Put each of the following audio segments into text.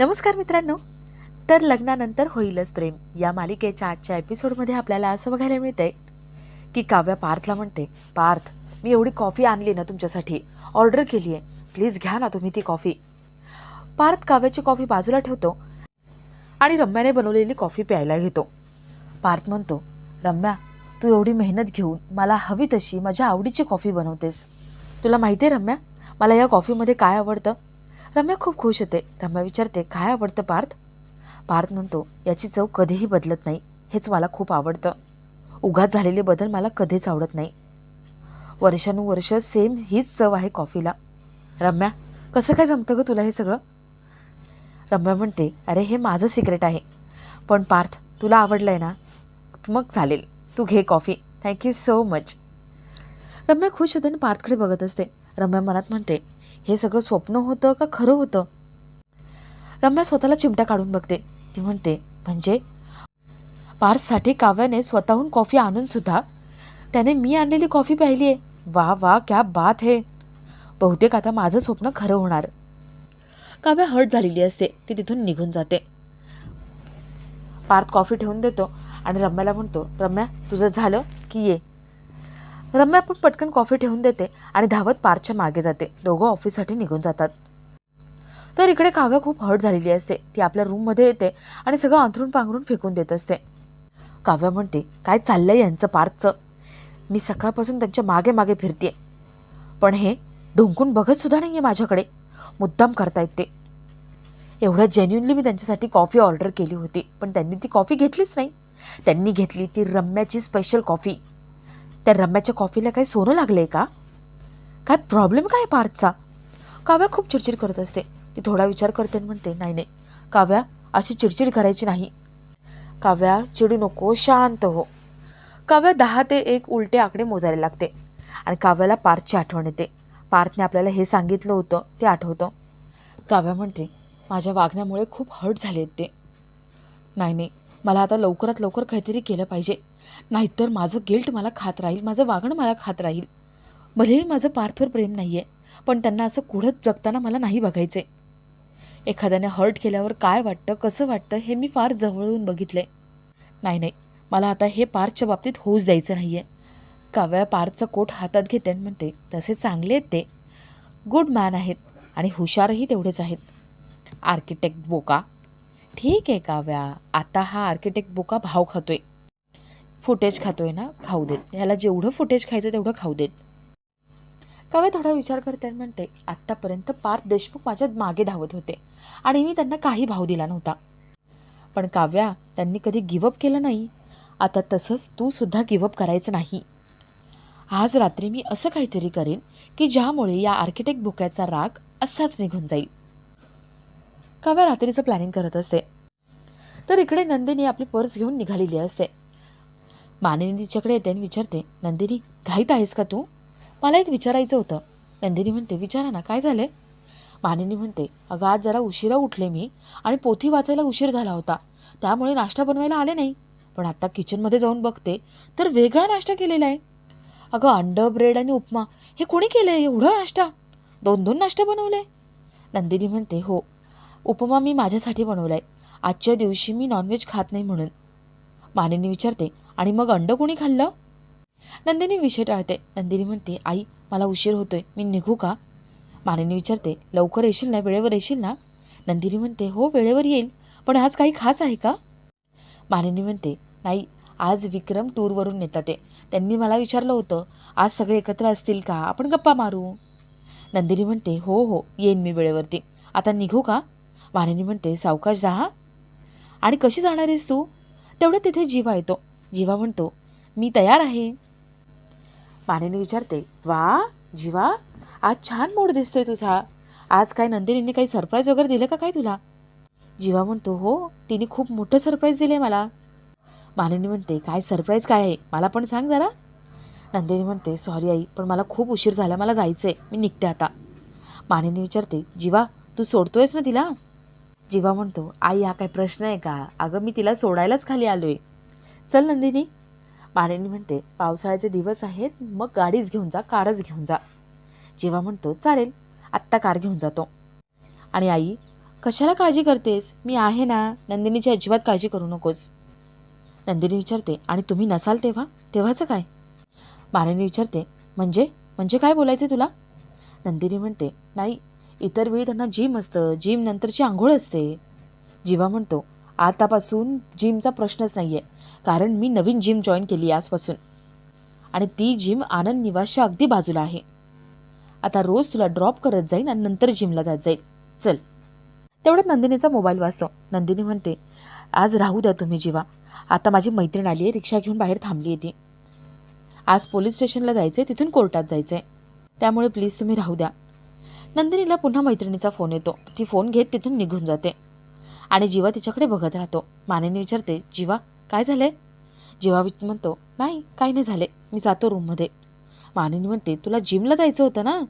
नमस्कार मित्रांनो. तर लग्नानंतर होईलच प्रेम. या मालिकेच्या आजच्या एपिसोडमध्ये आपल्याला असं बघायला मिळतंय की काव्या पार्थला म्हणते पार्थ मी एवढी कॉफी आणली ना तुमच्यासाठी. ऑर्डर केली आहे. प्लीज घ्या ना तुम्ही ती कॉफी. पार्थ काव्याची कॉफी बाजूला ठेवतो आणि रम्याने बनवलेली कॉफी प्यायला घेतो. पार्थ म्हणतो रम्या तू एवढी मेहनत घेऊन मला हवी तशी माझ्या आवडीची कॉफी बनवतेस. तुला माहिती आहे रम्या मला या कॉफीमध्ये काय आवडतं? रम्या खूप खुश होते. रम्या विचारते काय आवडतं पार्थ? पार्थ म्हणतो याची चव कधीही बदलत नाही. हेच मला खूप आवडतं. उघात झालेले बदल मला कधीच आवडत नाही. वर्षानुवर्ष सेम हीच चव आहे कॉफीला. रम्या कसं काय जमतं गं तुला हे सगळं? रम्या म्हणते अरे हे माझं सिक्रेट आहे. पण पार्थ तुला आवडलं आहे ना? मग चालेल. तू घे coffee. Thank you so much Ramya खुश होते आणि पार्थकडे बघत असते. रम्या मनात म्हणते हे सगळं स्वप्न होतं का खरं होतं? रम्या स्वतःला चिमटा काढून बघते. ती म्हणते म्हणजे? पार्ससाठी काव्याने स्वतःहून कॉफी आणून सुद्धा त्याने मी आणलेली कॉफी प्यायली आहे वा वा क्या बात हे. बहुतेक आता माझं स्वप्न खरं होणार. काव्या हर्ट झालेली असते. ती तिथून निघून जाते. पार्थ कॉफी ठेवून देतो आणि रम्याला म्हणतो रम्या तुझं झालं की ये. रम्या पण पटकन कॉफी ठेवून देते आणि धावत पारच्या मागे जाते. दोघं ऑफिससाठी निघून जातात. तर इकडे काव्या खूप हर्ट झालेली असते. ती आपल्या रूममध्ये येते आणि सगळं अंथरून पांघरून फेकून देत असते. काव्या म्हणते काय चाललंय यांचं पार्कचं मी सकाळपासून त्यांच्या मागे मागे फिरते पण हे ढुंकून बघत सुद्धा नाही आहे माझ्याकडे. मुद्दाम करतायत ते. एवढ्या जेन्युनली मी त्यांच्यासाठी कॉफी ऑर्डर केली होती पण त्यांनी ती कॉफी घेतलीच नाही. त्यांनी घेतली ती रम्याची स्पेशल कॉफी त्या रम्याच्या कॉफीला काही सोनं लागलंय का? काय प्रॉब्लेम काय पार्थचा? काव्या खूप चिडचिड करत असते. ती थोडा विचार करते आणि म्हणते नाही नाही काव्या अशी चिडचिड करायची नाही. काव्या चिडू नको शांत हो. काव्या दहा ते एक उलटे आकडे मोजायला लागते आणि काव्याला पार्थची आठवण येते. पार्थने आपल्याला हे सांगितलं होतं ते आठवतं. काव्या म्हणते माझ्या वागण्यामुळे खूप हर्ट झाले आहेत ते. नाही नाही मला आता लवकरात लवकर काहीतरी केलं पाहिजे. नाहीतर माझं गिल्ट मला खात राहील माझं वागणं मला खात राहील. भलेही माझं पार्थवर प्रेम नाही आहे पण त्यांना असं कुढत जगताना मला नाही बघायचे एखाद्याने हर्ट केल्यावर काय वाटतं कसं वाटतं हे मी फार जवळून बघितले नाही नाही मला आता हे पार्थच्या बाबतीत होऊच द्यायचं नाही आहे काव्या पार्थचा कोट हातात घेते आणि म्हणते तसे चांगले आहेत ते. गुड मॅन आहेत आणि हुशारही तेवढेच आहेत. आर्किटेक्ट बोका. ठीक आहे काव्या आता हा आर्किटेक्ट बोका भाव खातोय. फुटेज खातोय ना खाऊ देत. याला जेवढं फुटेज खायचं तेवढं खाऊ देत. काव्या थोडा विचार करते आणि म्हणते आत्तापर्यंत पार्थ देशमुख माझ्या मागे धावत होते आणि मी त्यांना काही भाव दिला नव्हता. पण काव्या त्यांनी कधी गिवअप केलं नाही. आता तसंच तू सुद्धा गिवअप करायचं नाही. आज रात्री मी असं काहीतरी करेन की ज्यामुळे या आर्किटेक्ट बुक्याचा राग असाच निघून जाईल. काव्या रात्रीचं प्लॅनिंग करत असते. तर इकडे नंदिनी आपली पर्स घेऊन निघालेली असते. मानिनी तिच्याकडे येते आणि विचारते नंदिनी घाईत आहेस का तू? मला एक विचारायचं होतं. नंदिनी म्हणते विचारा ना काय झालं मानिनी म्हणते अगं आज जरा उशिरा उठले मी आणि पोथी वाचायला उशीर झाला होता. त्यामुळे नाश्ता बनवायला आले नाही. पण आत्ता किचनमध्ये जाऊन बघते तर वेगळा नाश्ता केलेला आहे. अगं अंड ब्रेड आणि उपमा हे कोणी केलं आहे एवढं नाश्ता? दोन दोन नाश्ता बनवले? नंदिनी म्हणते हो उपमा मी माझ्यासाठी बनवला आहे आजच्या दिवशी मी नॉनव्हेज खात नाही म्हणून. मानिनी विचारते आणि मग अंड कोणी खाल्लं? नंदिनी विषय टाळते. नंदिनी म्हणते आई मला उशीर होतोय. मी निघू का? मानिनी विचारते लवकर येशील ना? वेळेवर येशील ना? नंदिनी म्हणते हो वेळेवर येईल. पण आज काही खास आहे का? मानिनी म्हणते नाही आज विक्रम टूरवरून येतात ते. त्यांनी मला विचारलं होतं आज सगळे एकत्र असतील का? आपण गप्पा मारू. नंदिनी म्हणते हो हो येईन मी वेळेवरती. आता निघू का? मानिनी म्हणते सावकाश जा आणि कशी जाणार आहेस तू? तेवढं तिथे जीवा येतो. जीवा म्हणतो मी तयार आहे. मानेने विचारते वा जीवा आज छान मूड दिसतोय तुझा. आज काय नंदिनीने काही सरप्राईज वगैरे दिलं का काय तुला? जीवा म्हणतो हो तिने खूप मोठं सरप्राईज दिले मला. मानिनी म्हणते काय सरप्राईज काय आहे? मला पण सांग जरा. नंदिनी म्हणते सॉरी आई पण मला खूप उशीर झाला मला जायचं आहे मी निघते आता. मानेनी विचारते जीवा तू सोडतोयस ना तिला? जीवा म्हणतो आई हा काय प्रश्न आहे का? अगं मी तिला सोडायलाच खाली आलो आहे चल नंदिनी. मानिनी म्हणते पावसाळ्याचे दिवस आहेत मग गाडीच घेऊन जा कारच घेऊन जा. जेव्हा म्हणतो चालेल आत्ता कार घेऊन जातो. आणि आई कशाला काळजी करतेस? मी आहे ना नंदिनीची अजिबात काळजी करू नकोस. नंदिनी विचारते आणि तुम्ही नसाल तेव्हा? तेव्हाचं काय? मानिनी विचारते म्हणजे? म्हणजे काय बोलायचं तुला? नंदिनी म्हणते नाही इतर वेळी त्यांना जिम असतं जिम नंतरची आंघोळ असते. जीवा म्हणतो आतापासून जिमचा प्रश्नच नाही आहे कारण मी नवीन जिम जॉईन केली आजपासून. आणि ती जिम आनंद निवासच्या अगदी बाजूला आहे. आता रोज तुला ड्रॉप करत जाईन आणि नंतर जिमला जात जाईल चल. तेवढ्यात नंदिनीचा मोबाईल वाचतो नंदिनी म्हणते आज राहू द्या तुम्ही जीवा. आता माझी मैत्रीण आली आहे रिक्षा घेऊन बाहेर थांबली आहे ती. आज पोलीस स्टेशनला जायचं आहे तिथून कोर्टात जायचं आहे त्यामुळे प्लीज तुम्ही राहू द्या. नंदिनीला पुन्हा मैत्रिणीचा फोन येतो. ती फोन घेत तिथून निघून जाते. आणि जीवा तिच्याकडे बघत राहतो. मानेने विचारते जीवा काय झालंय? जीवा विच- म्हणतो नाही काही नाही झाले मी जातो रूममध्ये मानिनी म्हणते तुला जिमला जायचं होतं ना?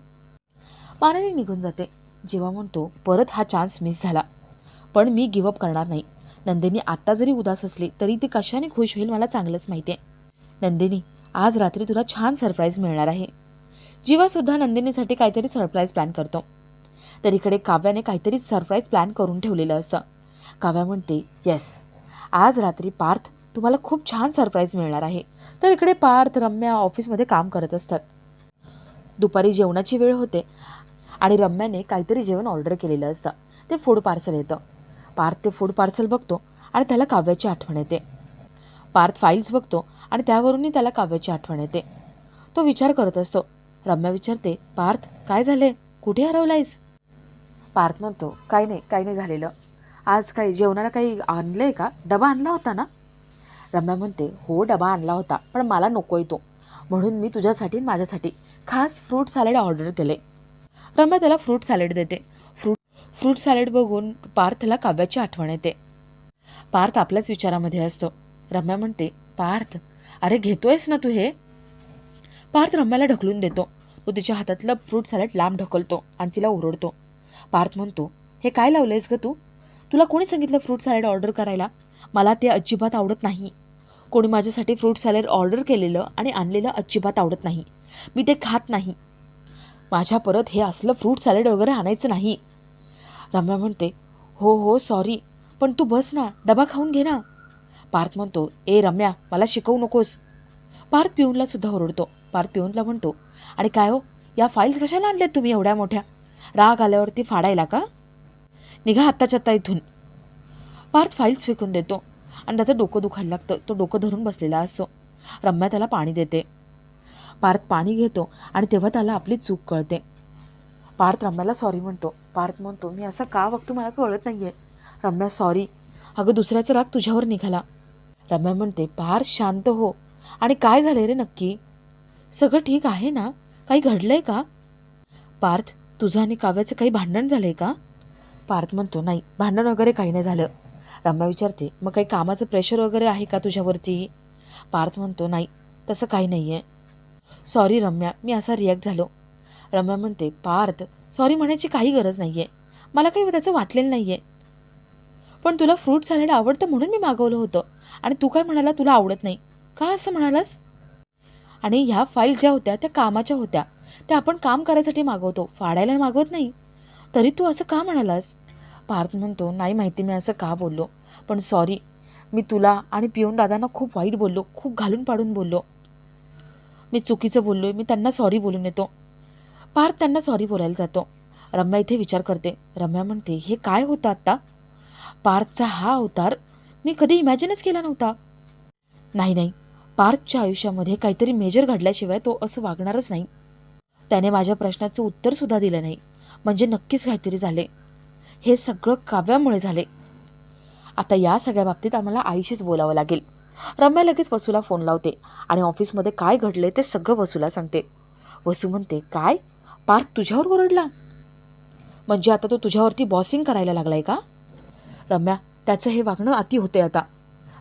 मानिनी निघून जाते. जेव्हा म्हणतो परत हा चान्स मिस झाला. पण मी गिवअप करणार नाही. नंदिनी आत्ता जरी उदास असली तरी ती कशाने खुश होईल मला चांगलंच माहिती आहे नंदिनी आज रात्री तुला छान सरप्राईज मिळणार आहे. जीवासुद्धा नंदिनीसाठी काहीतरी सरप्राईज प्लॅन करतो. तर इकडे काव्याने काहीतरी सरप्राईज प्लॅन करून ठेवलेलं असतं. काव्या म्हणते येस आज रात्री पार्थ तुम्हाला खूप छान सरप्राईज मिळणार आहे. तर इकडे पार्थ रम्या ऑफिसमध्ये काम करत असतात. दुपारी जेवणाची वेळ होते आणि रम्याने काहीतरी जेवण ऑर्डर केलेलं असतं. ते फूड पार्सल येतं. पार्थ ते फूड पार्सल बघतो आणि त्याला काव्याची आठवण येते. पार्थ फाईल्स बघतो आणि त्यावरूनही त्याला काव्याची आठवण येते. तो विचार करत असतो. रम्या विचारते पार्थ काय झाले कुठे हरवलायस? पार्थ म्हणतो काही नाही काही नाही झालेलं. आज काही जेवणाला काही आणलं आहे का? डबा आणला होता ना? रम्या म्हणते हो डबा आणला होता पण मला नको तो. म्हणून मी तुझ्यासाठी माझ्यासाठी खास फ्रूट सॅलड ऑर्डर केले. रम्या त्याला फ्रूट सॅलड देते. फ्रूट फ्रूट सॅलड बघून पार्थला काव्याची आठवण येते. पार्थ आपल्याच विचारामध्ये असतो. रम्या म्हणते पार्थ अरे घेतोयस ना तू हे? पार्थ रम्याला ढकलून देतो. तो तिच्या हातातलं फ्रूट सॅलड लांब ढकलतो आणि तिला ओरडतो. पार्थ म्हणतो हे काय लावलंयस ग तू? तुला कोणी सांगितलं फ्रूट सॅलड ऑर्डर करायला? मला ते अजिबात आवडत नाही. कोणी माझ्यासाठी फ्रूट सॅलड ऑर्डर केलेलं आणि आणलेलं अजिबात आवडत नाही. मी ते खात नाही. माझ्या परत हे असलं फ्रूट सॅलड वगैरे आणायचं नाही. रम्या म्हणते हो हो सॉरी पण तू बस ना डबा खाऊन घे ना. पार्थ म्हणतो ए रम्या मला शिकवू नकोस. पार्थ पिऊनला सुद्धा ओरडतो. पार्थ पिऊनला म्हणतो आणि काय हो या फाईल्स कशाला आणल्यात तुम्ही एवढ्या मोठ्या? राग आल्यावरती फाडायला का? निघा आत्ताच्या आत्ता इथून. पार्थ फाईल्स फेकून देतो. आणि त्याचं डोकं दुखायला लागतं. तो डोकं धरून बसलेला असतो. रम्या त्याला पाणी देते. पार्थ पाणी घेतो आणि तेव्हा त्याला आपली चूक कळते. पार्थ रम्याला सॉरी म्हणतो. पार्थ म्हणतो मी असं का वागतो मला कळत नाही आहे रम्या सॉरी अगं दुसऱ्याचा राग तुझ्यावर निघाला. रम्या म्हणते पार्थ शांत हो. आणि काय झाले रे नक्की? सगळं ठीक आहे ना? काही घडलं आहे का? पार्थ तुझं आणि काव्याचं काही भांडण झालं आहे का? पार्थ म्हणतो नाही भांडण वगैरे काही नाही झालं. रम्या विचारते मग काही कामाचं प्रेशर वगैरे आहे का तुझ्यावरती? पार्थ म्हणतो नाही तसं काही नाही आहे सॉरी रम्या मी असा रिॲक्ट झालो. रम्या म्हणते पार्थ सॉरी म्हणायची काही गरज नाही आहे मला काही त्याचं वाटलेलं नाही आहे पण तुला फ्रूट सॅलड आवडतं म्हणून मी मागवलं होतं आणि तू काय म्हणाला तुला आवडत नाही. का असं म्हणालास? आणि ह्या फाईल ज्या होत्या त्या कामाच्या होत्या. त्या आपण काम करायसाठी मागवतो. फाडायला मागवत नाही. तरी तू असं का म्हणालास? पार्थ म्हणतो नाही माहिती मी असं का बोललो? पण सॉरी मी तुला आणि पिऊन दादांना खूप वाईट बोललो खूप घालून पाडून बोललो. मी चुकीचं बोललो मी त्यांना सॉरी बोलून येतो. पार्थ त्यांना सॉरी बोलायला जातो. रम्या इथे विचार करते. रम्या म्हणते हे काय होतं आत्ता? पार्थचा हा अवतार मी कधी इमॅजिनच केला नव्हता. नाही नाही. पार्थच्या आयुष्यामध्ये काहीतरी मेजर घडल्याशिवाय तो असं वागणारच नाही. त्याने माझ्या प्रश्नाचं उत्तरसुद्धा दिलं नाही. म्हणजे नक्कीच काहीतरी झाले. हे सगळं काव्यामुळे झाले. आता या सगळ्या बाबतीत आम्हाला आईशीच बोलावं लागेल. रम्या लगेच वसूला फोन लावते आणि ऑफिसमध्ये काय घडले ते सगळं वसूला सांगते. वसू म्हणते काय? पार्थ तुझ्यावर ओरडला? म्हणजे आता तो तुझ्यावरती बॉसिंग करायला लागलाय का? रम्या त्याचं हे वागणं अति होते आता.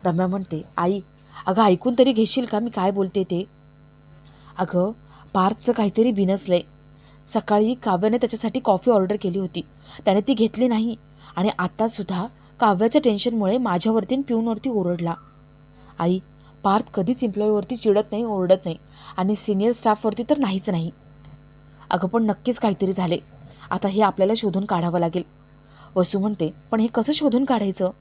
रम्या म्हणते आई अगं ऐकून तरी घेशील का मी काय बोलते ते? अगं पार्थचं काहीतरी बिनसलंय. सकाळी काव्याने त्याच्यासाठी कॉफी ऑर्डर केली होती. त्याने ती घेतली नाही आणि आत्तासुद्धा काव्याच्या टेन्शनमुळे माझ्यावरती प्यूनवरती पिऊनवरती ओरडला. आई पार्थ कधीच एम्प्लॉईवरती चिडत नाही ओरडत नाही आणि सिनियर स्टाफवरती तर नाहीच नाही. अगं पण नक्कीच काहीतरी झाले. आता हे आपल्याला शोधून काढावं लागेल. वसू म्हणते पण हे कसं शोधून काढायचं?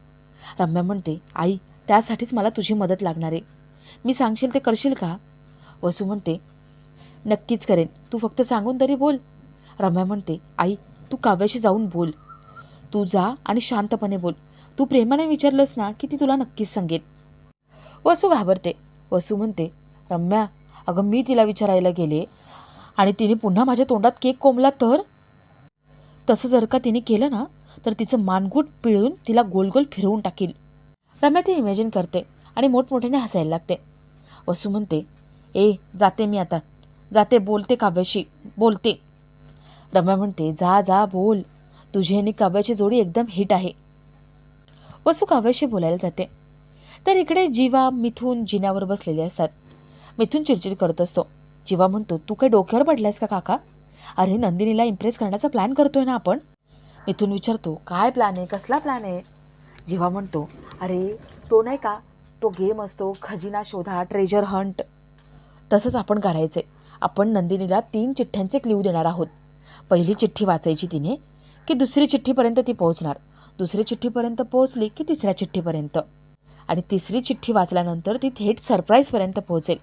रम्या म्हणते आई त्यासाठीच मला तुझी मदत लागणार आहे. मी सांगशील ते करशील का? वसू म्हणते नक्कीच करेन. तू फक्त सांगून तरी बोल. रम्या म्हणते आई तू काव्याशी जाऊन बोल. तू जा आणि शांतपणे बोल. तू प्रेमाने विचारलंस ना की ती तुला नक्कीच सांगेल वसू घाबरते. वसू म्हणते रम्या अगं मी तिला विचारायला गेले आणि तिने पुन्हा माझ्या तोंडात केक कोंबला तर? तसं जर का तिने केलं ना तर तिचं मानगूट पिळून तिला गोल गोल फिरवून टाकील. रम्या ती इमॅजिन करते आणि मोठमोठ्याने हसायला लागते. वसू म्हणते ए जाते मी आता. जाते बोलते काव्याशी बोलते. रम्या म्हणते जा जा बोल. तुझी आणि काव्याची जोडी एकदम हिट आहे. वसू काव्याशी बोलायला जाते. तर इकडे जीवा मिथून जिन्यावर बसलेले असतात. मिथून चिडचिड करत असतो. जीवा म्हणतो तू काय डोक्यावर पडलायस का काका? अरे नंदिनीला इम्प्रेस करण्याचा प्लॅन करतोय ना आपण. मिथून विचारतो काय प्लॅन आहे? कसला प्लॅन आहे? जीवा म्हणतो अरे तो नाही का? तो गेम असतो खजिना शोधा ट्रेजर हंट तसंच आपण करायचे आपण नंदिनीला तीन चिठ्ठ्यांचे क्ल्यू देणार आहोत. पहिली चिठ्ठी वाचायची तिने की दुसरी चिठ्ठीपर्यंत ती पोहोचणार. दुसरी चिठ्ठीपर्यंत पोहोचली की तिसऱ्या चिठ्ठीपर्यंत. आणि तिसरी चिठ्ठी वाचल्यानंतर ती थेट सरप्राईजपर्यंत पोहोचेल.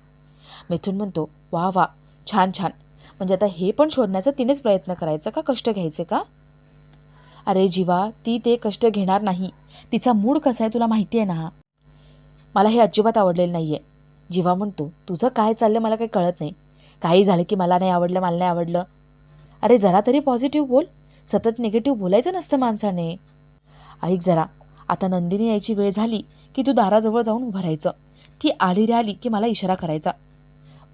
मिथून म्हणतो वा वा छान छान. म्हणजे आता हे पण शोधण्याचा तिनेच प्रयत्न करायचा का? कष्ट घ्यायचे का? अरे जीवा ती ते कष्ट घेणार नाही. तिचा मूड कसा आहे तुला माहिती आहे ना? मला हे अजिबात आवडलेलं नाही आहे जीवा म्हणतो तुझं काय चाललं मला काही कळत नाही. काही झालं की मला नाही आवडलं मला नाही आवडलं. अरे जरा तरी पॉझिटिव्ह बोल. सतत निगेटिव्ह बोलायचं नसतं माणसाने. ऐक जरा आता नंदिनी यायची वेळ झाली की तू दाराजवळ जाऊन उभं राहायचं. ती आली रे आली की मला इशारा करायचा.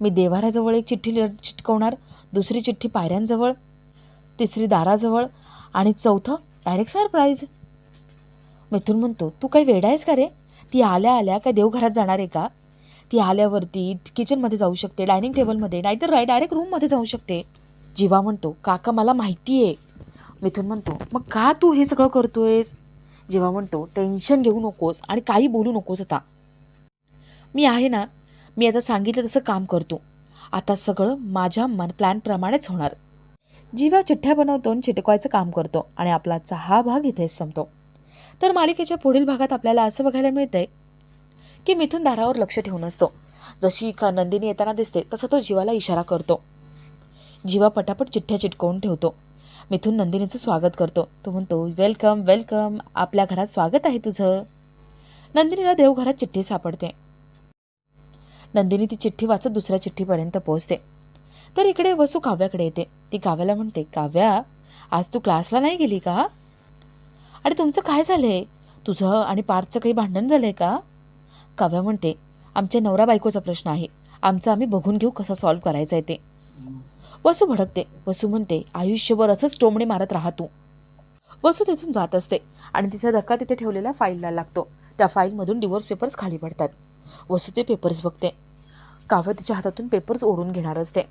मी देवाऱ्याजवळ एक चिठ्ठी चिटकवणार दुसरी चिठ्ठी पायऱ्यांजवळ तिसरी दाराजवळ आणि चौथं डायरेक्ट सरप्राईज मिथून म्हणतो तू काही वेडायस आहेस का रे? ती आल्या आल्या काय देवघरात जाणार आहे का? ती आल्यावरती किचनमध्ये जाऊ शकते डायनिंग टेबलमध्ये नाहीतर डायरेक्ट रूममध्ये जाऊ शकते. जीवा म्हणतो काका मला माहिती आहे मिथून म्हणतो मग का तू हे सगळं करतोयस? जेव्हा म्हणतो टेन्शन घेऊ नकोस आणि काही बोलू नकोस आता. मी आहे ना मी आता सांगितलं तसं काम करतो. आता सगळं माझ्या मन प्लॅनप्रमाणेच होणार. जीवा चिठ्ठ्या बनवतो आणि चिटकवायचं काम करतो आणि आपला हा भाग इथेच संपतो. तर मालिकेच्या पुढील भागात आपल्याला असं बघायला मिळतंय की मिथून दारावर लक्ष ठेवून असतो. जशी का नंदिनी येताना दिसते तसा तो जीवाला इशारा करतो. जीवा पटापट चिठ्ठ्या चिटकवून ठेवतो. मिथून नंदिनीचं स्वागत करतो. तो म्हणतो वेलकम वेलकम. आपल्या घरात स्वागत आहे तुझं. नंदिनीला देवघरात चिठ्ठी सापडते. नंदिनी ती चिठ्ठी वाचत दुसऱ्या चिठ्ठीपर्यंत पोहोचते. तर इकडे वसू काव्याकडे येते. ती काव्याला म्हणते काव्या आज तू क्लासला नाही गेली का? आणि तुमचं काय झालंय? तुझं आणि पार्थचं काही भांडण झालंय का? काव्या म्हणते आमच्या नवरा बायकोचा प्रश्न आहे. आमचा आम्ही बघून घेऊ कसा सॉल्व्ह करायचा आहे ते. वसू भडकते. वसू म्हणते आयुष्यभर असंच टोमणे मारत राहतो वसू तिथून जात असते आणि तिचा धक्का तिथे ठेवलेल्या फाईलला लागतो. त्या फाईलमधून डिवोर्स पेपर्स खाली पडतात. वसू ते पेपर्स बघते. काव्य तिच्या हातातून पेपर्स ओढून घेणार असते.